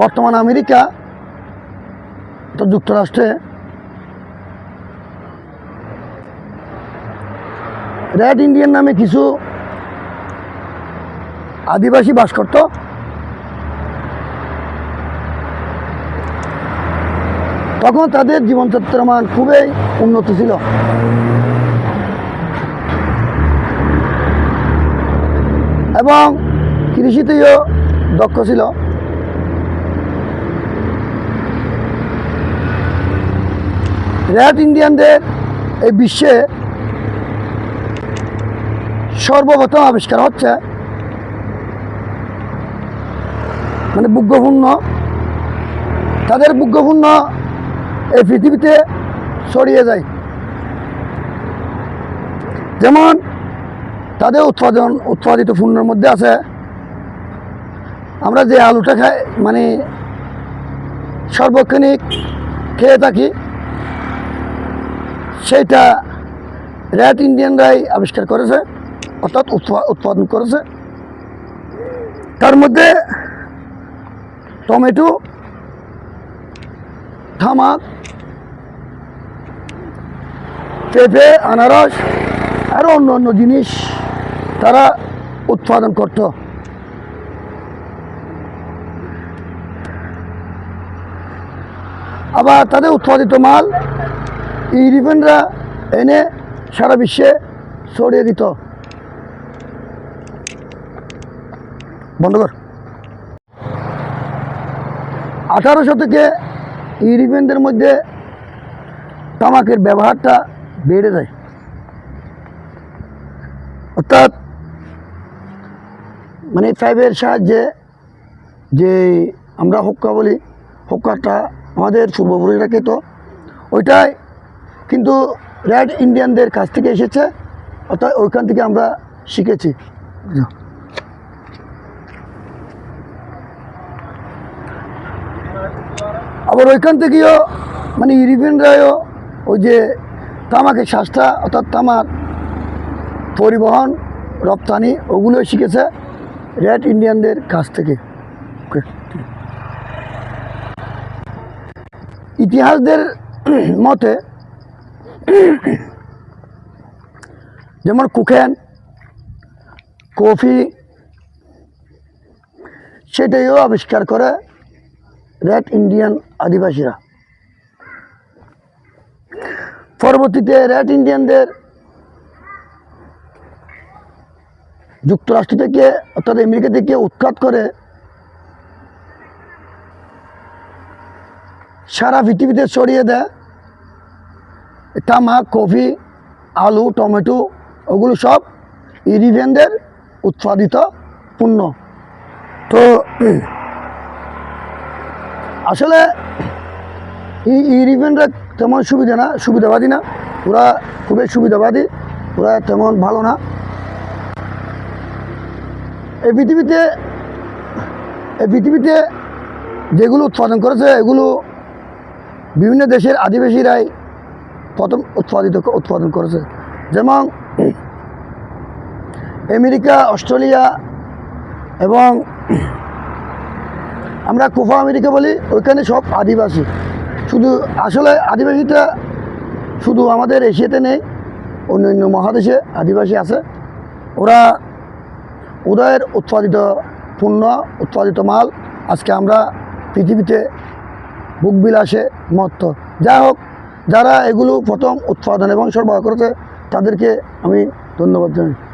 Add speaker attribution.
Speaker 1: বর্তমান আমেরিকা, তো যুক্তরাষ্ট্রে। রেড ইন্ডিয়ান নামে কিছু আদিবাসী বাস করত তখন তাদের জীবনযাত্রার মান খুবই উন্নত ছিল। এবং কৃষিতেও দক্ষ ছিল। রেড ইন্ডিয়ানদের এই বিশ্বে সর্বপ্রথম আবিষ্কার হচ্ছে মানে বুগ্যপূর্ণ তাদের বুগ্যপূর্ণ এই পৃথিবীতে ছড়িয়ে যায়। যেমন তাদের উৎপাদন, উৎপাদিত পণ্যের মধ্যে আছে। আমরা যে আলুটা খাই মানে সর্বক্ষণিক খেয়ে থাকি সেইটা রেড ইন্ডিয়ানরাই আবিষ্কার করেছে, অর্থাৎ উৎপা- উৎপাদন করেছে। তার মধ্যে টমেটো থামাক পেঁপে, আনারস আরও অন্য অন্য জিনিস তারা উৎপাদন করত। আবার তাদের উৎপাদিত মাল ইউরোপিয়ানরা এনে সারা বিশ্বে ছড়িয়ে দিত। বন্ধ কর। আঠারো শতকে ইউরোপিয়ানদের মধ্যে তামাকের ব্যবহারটা বেড়ে যায়। অর্থাৎ মানে পাইপের সাহায্যে যে আমরা হুক্কা বলি, হুক্কাটা আমাদের পূর্বপুরুষরা খেত, ওইটাই কিন্তু রেড ইন্ডিয়ানদের কাছ থেকে এসেছে, অর্থাৎ ওইখান থেকে আমরা শিখেছি। আবার ওইখান থেকেও মানে ইউরোপিয়ানরাও ওই যে তামাকের শ্বাসটা, অর্থাৎ তামাক পরিবহন, রপ্তানি ওগুলো শিখেছে রেড ইন্ডিয়ানদের কাছ থেকে। ইতিহাসদের মতে যেমন কুকেন, কফি, সেটাইও আবিষ্কার করে রেড ইন্ডিয়ান আদিবাসীরা। পরবর্তীতে রেড ইন্ডিয়ানদের যুক্তরাষ্ট্র থেকে, অর্থাৎ আমেরিকা থেকে উৎখাত করে সারা পৃথিবীতে ছড়িয়ে দেয় তামাক, কফি, আলু, টমেটো, ওগুলো সব ইউরোপিয়ানদের উৎপাদিত পণ্য। তো, আসলে এই ইউরোপিয়ানরা তেমন সুবিধা না, সুবিধাবাদী না। ওরা খুবই সুবিধাবাদী, ওরা তেমন ভালো না। এই পৃথিবীতে এই পৃথিবীতে যেগুলো উৎপাদন করেছে, এগুলো বিভিন্ন দেশের আদিবাসীরাই প্রথম উৎপাদিত উৎপাদন করেছে। যেমন আমেরিকা, অস্ট্রেলিয়া এবং আমরা কোফা আমেরিকা বলি, ওইখানে সব আদিবাসী। শুধু আসলে আদিবাসীটা শুধু আমাদের এশিয়াতে নেই অন্য অন্য মহাদেশে আদিবাসী আছে। ওরা ওদের উৎপাদিত পণ্য, উৎপাদিত মাল আজকে আমরা পৃথিবীতে বুকবিলাসে মত্ত। যাই হোক যারা এগুলো প্রথম উৎপাদন এবং সরবরাহ করেছে তাদেরকে আমি ধন্যবাদ জানাই।